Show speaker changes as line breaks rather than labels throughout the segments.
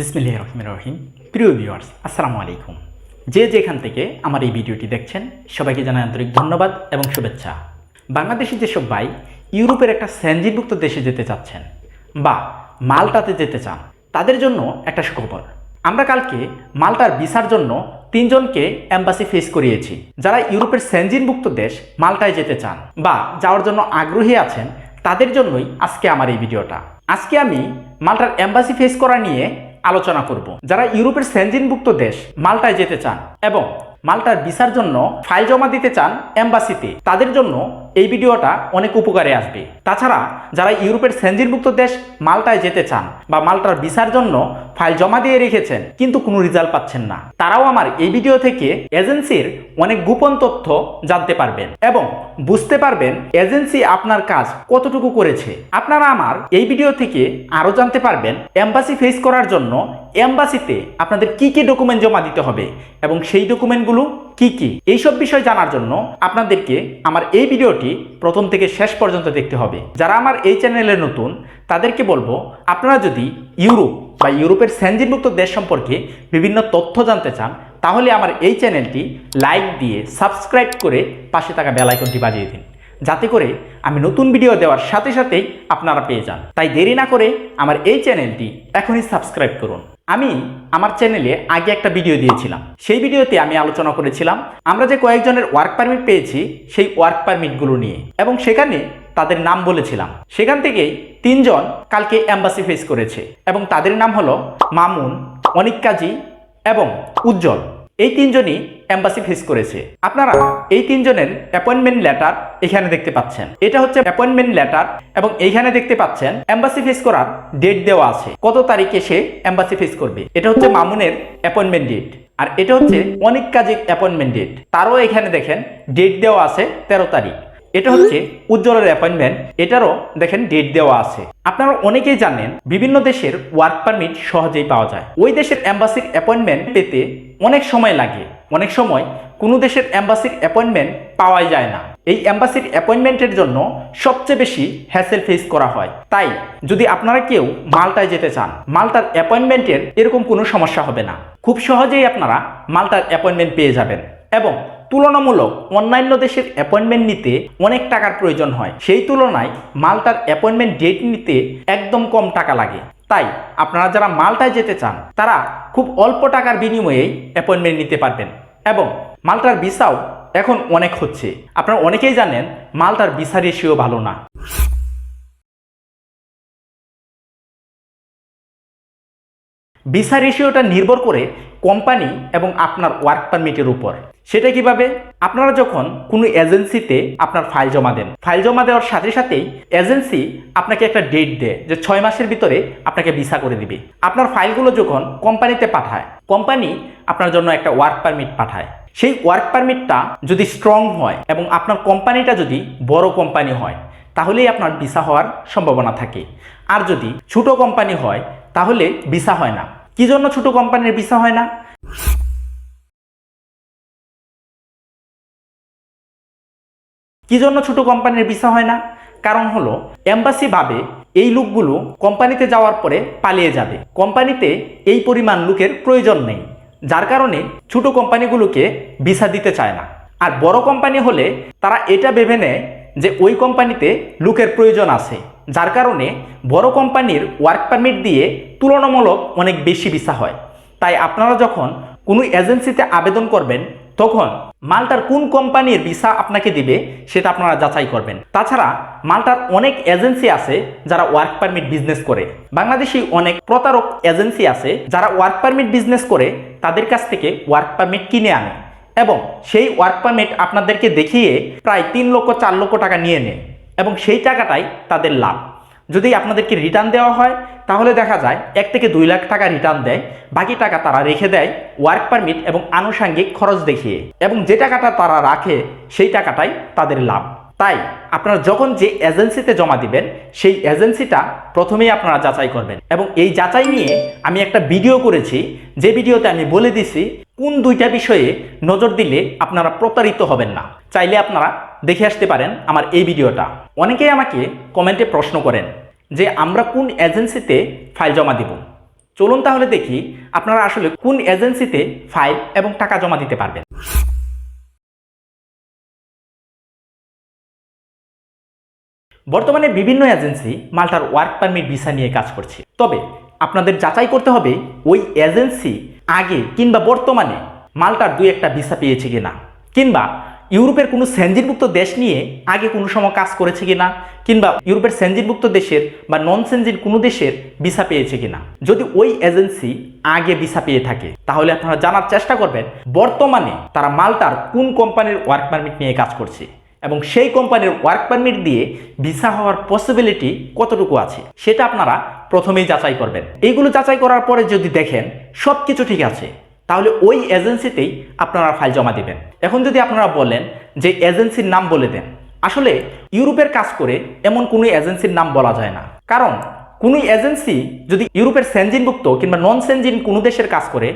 বিসমিল্লাহ রহমান রহিম। প্রিয় ভিউয়ার্স আসসালামু আলাইকুম। যে যেখান থেকে আমার এই ভিডিওটি দেখছেন, সবাইকে জানাই আন্তরিক ধন্যবাদ এবং শুভেচ্ছা। বাংলাদেশি যেসব ভাই ইউরোপের একটা স্যানজিভুক্ত দেশে যেতে চাচ্ছেন বা মালটাতে যেতে চান, তাদের জন্য একটা সুখবর। আমরা কালকে মালটার ভিসার জন্য তিনজনকে অ্যাম্বাসি ফেস করিয়েছি, যারা ইউরোপের স্যানজিনভুক্ত দেশ মাল্টায় যেতে চান বা যাওয়ার জন্য আগ্রহী আছেন, তাদের জন্যই আজকে আমার এই ভিডিওটা। আজকে আমি মালটার অ্যাম্বাসি ফেস করা নিয়ে আলোচনা করব। যারা ইউরোপের সেনজিনভুক্ত দেশ, মাল্টায় যেতে চান এবং মাল্টার ভিসার জন্য ফাইল জমা দিতে চান এম্বাসিতে, তাদের জন্য এই ভিডিওটা অনেক উপকারে আসবে। তাছাড়া যারা ইউরোপের সেনজিনভুক্ত দেশ মাল্টায় যেতে চান বা মাল্টার ভিসার জন্য ফাইল জমা দিয়ে রেখেছেন, কিন্তু কোনো রেজাল্ট পাচ্ছেন না। তারাও আমার এই ভিডিও থেকে এজেন্সির অনেক গোপন তথ্য জানতে পারবেন এবং বুঝতে পারবেন এজেন্সি আপনার কাজ কতটুকু করেছে। আপনারা আমার এই ভিডিও থেকে আরও জানতে পারবেন এম্বাসি ফেস করার জন্য এম্বাসিতে আপনাদের কি কি ডকুমেন্ট জমা দিতে হবে এবং সেই ডকুমেন্টগুলো কি কি? এইসব বিষয় জানার জন্য আপনাদেরকে আমার এই ভিডিওটি প্রথম থেকে শেষ পর্যন্ত দেখতে হবে। যারা আমার এই চ্যানেলে নতুন, তাদেরকে বলব, আপনারা যদি ইউরোপ বা ইউরোপের স্যানজিনভুক্ত দেশ সম্পর্কে বিভিন্ন তথ্য জানতে চান, তাহলে আমার এই চ্যানেলটি লাইক দিয়ে সাবস্ক্রাইব করে পাশে থাকা বেল আইকনটি বাজিয়ে দিন। যাতে করে আমি নতুন ভিডিও দেওয়ার সাথে সাথেই আপনারা পেয়ে যান। তাই দেরি না করে আমার এই চ্যানেলটি এখনই সাবস্ক্রাইব করুন। আমি আমার চ্যানেলে আগে একটা ভিডিও দিয়েছিলাম। সেই ভিডিওতে আমি আলোচনা করেছিলাম, আমরা যে কয়েকজনের ওয়ার্ক পারমিট পেয়েছি, সেই ওয়ার্ক পারমিটগুলো নিয়ে। এবং সেখানে তাদের নাম বলেছিলাম। সেখান থেকেই তিনজন কালকে অ্যাম্বাসি ফেস করেছে। এবং তাদের নাম হলো মামুন অনিক কাজী এবং উজ্জ্বল। এই তিনজনই অ্যাম্বাসি ফেস করেছে। আপনারা এই তিনজনের অ্যাপয়েন্টমেন্ট লেটার এখানে দেখতে পাচ্ছেন। এটা হচ্ছে অ্যাপয়েন্টমেন্ট লেটার এবং এইখানে দেখতে পাচ্ছেন অ্যাম্বাসি ফেস করার ডেট দেওয়া আছে। কত তারিখে সে অ্যাম্বাসি ফেস করবে? এটা হচ্ছে মামুনের অ্যাপয়েন্টমেন্ট ডেট আর এটা হচ্ছে অনেক কাজের অ্যাপয়েন্টমেন্ট ডেট তারও এখানে দেখেন ডেট দেওয়া আছে তেরো তারিখ। এটা হচ্ছে উজ্জ্বলের অ্যাপয়েন্টমেন্ট এটারও দেখেন ডেট দেওয়া আছে। আপনারা অনেকেই জানেন, বিভিন্ন দেশের ওয়ার্ক পারমিট সহজেই পাওয়া যায়। ওই দেশের অ্যাম্বাসির অ্যাপয়েন্টমেন্ট পেতে অনেক সময় লাগে। অনেক সময় কোনো দেশের অ্যাম্বাসির অ্যাপয়েন্টমেন্ট পাওয়াই যায় না। এই অ্যাম্বাসির অ্যাপয়েন্টমেন্টের জন্য সবচেয়ে বেশি হ্যাসেল ফেস করা হয়। তাই, যদি আপনারা কেউ মাল্টায় যেতে চান, মাল্টার অ্যাপয়েন্টমেন্টের এরকম কোনো সমস্যা হবে না। খুব সহজেই আপনারা মাল্টার অ্যাপয়েন্টমেন্ট পেয়ে যাবেন এবং তুলনামূলক অন্যান্য দেশের অ্যাপয়েন্টমেন্ট নিতে অনেক টাকার প্রয়োজন হয়। সেই তুলনায় মাল্টার অ্যাপয়েন্টমেন্ট ডেট নিতে একদম কম টাকা লাগে। তাই, আপনারা যারা মালটায় যেতে চান, তারা খুব অল্প টাকার বিনিময়েই অ্যাপয়েন্টমেন্ট নিতে পারবেন। এবং মাল্টার ভিসাও এখন অনেক হচ্ছে। আপনারা অনেকেই জানেন, মাল্টার ভিসা রেশিও ভালো না। ভিসা রেশিওটা নির্ভর করে কোম্পানি এবং আপনার ওয়ার্ক পারমিটের উপর। সেটা কীভাবে? আপনারা যখন কোনো এজেন্সিতে আপনার ফাইল জমা দেন ফাইল জমা দেওয়ার সাথে সাথেই এজেন্সি আপনাকে একটা ডেট দেয় যে ছয় মাসের ভিতরে আপনাকে ভিসা করে দিবে। আপনার ফাইলগুলো যখন কোম্পানিতে পাঠায় কোম্পানি আপনার জন্য একটা ওয়ার্ক পারমিট পাঠায়। সেই ওয়ার্ক পারমিটটা যদি স্ট্রং হয় এবং আপনার কোম্পানিটা যদি বড় কোম্পানি হয়, তাহলেই আপনার ভিসা হওয়ার সম্ভাবনা থাকে। আর যদি ছোট কোম্পানি হয়, তাহলে ভিসা হয় না। কি জন্য ছোট কোম্পানির ভিসা হয় না? কি জন্য ছোট কোম্পানির ভিসা হয় না? কারণ হলো এম্বাসি ভাবে এই লোকগুলো কোম্পানিতে যাওয়ার পরে পালিয়ে যাবে। কোম্পানিতে এই পরিমাণ লোকের প্রয়োজন নেই। যার কারণে ছোট কোম্পানিগুলোকে ভিসা দিতে চায় না। আর বড় কোম্পানি হলে তারা এটা ভেবে নেয় যে ওই কোম্পানিতে লোকের প্রয়োজন আছে, যার কারণে বড় কোম্পানির ওয়ার্ক পারমিট দিয়ে তুলনামূলক অনেক বেশি ভিসা হয়। তাই আপনারা যখন কোনো এজেন্সিতে আবেদন করবেন তখন মালটার কোন কোম্পানির ভিসা আপনাকে দিবে সেটা আপনারা যাচাই করবেন। তাছাড়া মালটার অনেক এজেন্সি আছে যারা ওয়ার্ক পারমিট বিজনেস করে। বাংলাদেশি অনেক প্রতারক এজেন্সি আছে যারা ওয়ার্ক পারমিট বিজনেস করে, তাদের কাছ থেকে ওয়ার্ক পারমিট কিনে আনে এবং সেই ওয়ার্ক পারমিট আপনাদেরকে দেখিয়ে প্রায় তিন লক্ষ, চার লক্ষ টাকা নিয়ে নেয় এবং সেই টাকাটাই তাদের লাভ। যদি আপনাদেরকে রিটার্ন দেওয়া হয় তাহলে দেখা যায় এক থেকে দুই লাখ টাকা রিটার্ন দেয়, বাকি টাকা তারা রেখে দেয় ওয়ার্ক পারমিট এবং আনুষাঙ্গিক খরচ দেখিয়ে। এবং যে টাকাটা তারা রাখে, সেই টাকাটাই তাদের লাভ। তাই আপনারা যখন যে এজেন্সিতে জমা দিবেন, সেই এজেন্সিটা প্রথমেই আপনারা যাচাই করবেন। এবং এই যাচাই নিয়ে আমি একটা ভিডিও করেছি। যে ভিডিওতে আমি বলে দিছি, কোন দুইটা বিষয়ে নজর দিলে আপনারা প্রতারিত হবেন না। চাইলে আপনারা দেখে আসতে পারেন আমার এই ভিডিওটা অনেকেই আমাকে কমেন্টে প্রশ্ন করেন যে আমরা কোন এজেন্সিতে ফাইল জমা দিব। চলুন তাহলে দেখি আপনারা আসলে কোন এজেন্সিতে ফাইল এবং টাকা জমা দিতে পারবেন। বর্তমানে বিভিন্ন এজেন্সি মাল্টার ওয়ার্ক পারমিট, ভিসা নিয়ে কাজ করছে। তবে আপনাদের যাচাই করতে হবে ওই এজেন্সি আগে কিংবা বর্তমানে মাল্টার দুই একটা ভিসা পেয়েছে কিনা, কিংবা ইউরোপের কোনো সেঞ্জিনভুক্ত দেশ নিয়ে আগে কোনো সময় কাজ করেছে কিনা, কিংবা ইউরোপের সেঞ্জিনভুক্ত দেশের বা নন সেঞ্জিন কোনো দেশের ভিসা পেয়েছে কিনা। যদি ওই এজেন্সি আগে ভিসা পেয়ে থাকে, তাহলে আপনারা জানার চেষ্টা করবেন, বর্তমানে তারা মালটার কোন কোম্পানির ওয়ার্ক পারমিট নিয়ে কাজ করছে, এবং সেই কোম্পানির ওয়ার্ক পারমিট দিয়ে ভিসা হওয়ার পসিবিলিটি কতটুকু আছে, সেটা আপনারা প্রথমেই যাচাই করবেন। এইগুলো যাচাই করার পরে যদি দেখেন সব কিছু ঠিক আছে তাহলে ওই এজেন্সিতেই আপনারা ফাইল জমা দিবেন। এখন যদি আপনারা বলেন যে এজেন্সির নাম বলে দেন, আসলে ইউরোপের কাজ করে এমন কোনো এজেন্সির নাম বলা যায় না। কারণ কোনো এজেন্সি যদি ইউরোপের সেনজিনভুক্ত কিংবা নন সেনজিন কোনো দেশের কাজ করে,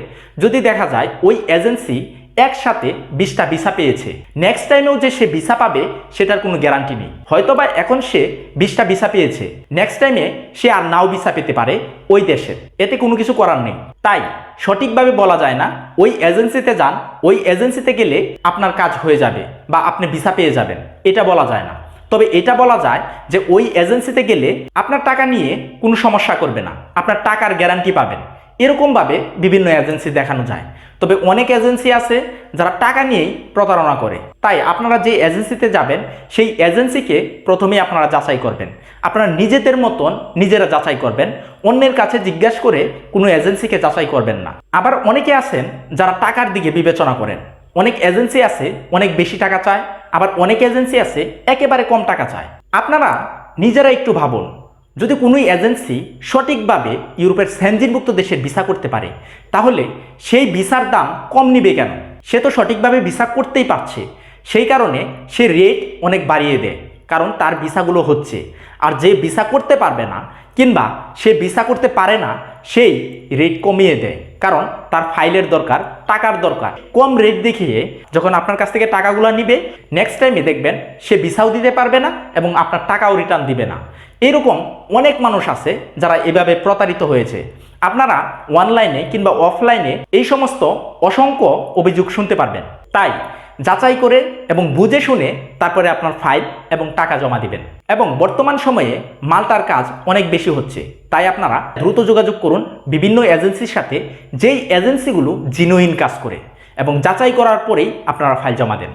যদি দেখা যায় ওই এজেন্সি একসাথে বিশটা ভিসা পেয়েছে। নেক্সট টাইমেও যে সে ভিসা পাবে, সেটার কোনো গ্যারান্টি নেই। হয়তোবা এখন সে বিশটা ভিসা পেয়েছে। নেক্সট টাইমে সে আর নাও ভিসা পেতে পারে ওই দেশের। এতে কোনো কিছু করার নেই। তাই সঠিকভাবে বলা যায় না, ওই এজেন্সিতে যান, ওই এজেন্সিতে গেলে আপনার কাজ হয়ে যাবে বা আপনি ভিসা পেয়ে যাবেন। এটা বলা যায় না। তবে এটা বলা যায় যে ওই এজেন্সিতে গেলে আপনার টাকা নিয়ে কোনো সমস্যা করবে না। আপনার টাকার গ্যারান্টি পাবেন। এরকমভাবে বিভিন্ন এজেন্সি দেখানো যায়। তবে অনেক এজেন্সি আছে যারা টাকা নিয়েই প্রতারণা করে। তাই আপনারা যে এজেন্সিতে যাবেন, সেই এজেন্সিকে প্রথমেই আপনারা যাচাই করবেন। আপনারা নিজেদের মতন নিজেরা যাচাই করবেন। অন্যের কাছে জিজ্ঞাসা করে কোনো এজেন্সিকে যাচাই করবেন না। আবার অনেকে আছেন যারা টাকার দিকে বিবেচনা করেন। অনেক এজেন্সি আছে, অনেক বেশি টাকা চায়। আবার অনেক এজেন্সি আছে, একেবারে কম টাকা চায়। আপনারা নিজেরা একটু ভাবুন। যদি কোনো এজেন্সি সঠিকভাবে ইউরোপের সেনজিনভুক্ত দেশের ভিসা করতে পারে, তাহলে সেই ভিসার দাম কম নিবে কেন? সে তো সঠিকভাবে ভিসা করতেই পারছে। সেই কারণে সে রেট অনেক বাড়িয়ে দেয়, কারণ তার ভিসাগুলো হচ্ছে। আর যে ভিসা করতে পারবে না, কিংবা সে ভিসা করতে পারে না, সেই রেট কমিয়ে দেয়, কারণ তার ফাইলের দরকার, টাকার দরকার। কম রেট দেখিয়ে যখন আপনার কাছ থেকে টাকাগুলো নিবে নেক্সট টাইমে দেখবেন সে ভিসাও দিতে পারবে না এবং আপনার টাকাও রিটার্ন দিবে না। এরকম অনেক মানুষ আছে যারা এভাবে প্রতারিত হয়েছে। আপনারা অনলাইনে কিংবা অফলাইনে এই সমস্ত অসংখ্য অভিযোগ শুনতে পারবেন। তাই যাচাই করে এবং বুঝে শুনে তারপরে আপনার ফাইল এবং টাকা জমা দিবেন। এবং বর্তমান সময়ে মালটার কাজ অনেক বেশি হচ্ছে। তাই আপনারা দ্রুত যোগাযোগ করুন বিভিন্ন এজেন্সির সাথে, যেই এজেন্সিগুলো জিনুইন কাজ করে। এবং যাচাই করার পরেই আপনারা ফাইল জমা দেন।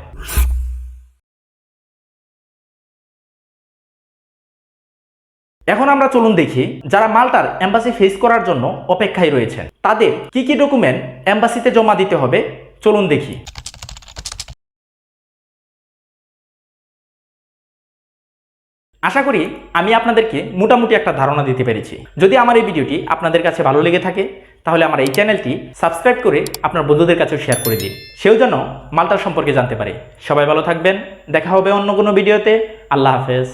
এখন আমরা চলুন দেখি যারা মাল্টার এম্বাসি ফেস করার জন্য অপেক্ষায় রয়েছেন। তাদের কি কি ডকুমেন্ট এম্বাসিতে জমা দিতে হবে? চলুন দেখি। আশা করি আমি আপনাদেরকে মোটামুটি একটা ধারণা দিতে পেরেছি। যদি আমার এই ভিডিওটি আপনাদের কাছে ভালো লেগে থাকে, তাহলে আমার এই চ্যানেলটি সাবস্ক্রাইব করে আপনার বন্ধুদের কাছেও শেয়ার করে দিন। সেও যেন মালটার সম্পর্কে জানতে পারে। সবাই ভালো থাকবেন। দেখা হবে অন্য কোনো ভিডিওতে। আল্লাহ হাফেজ।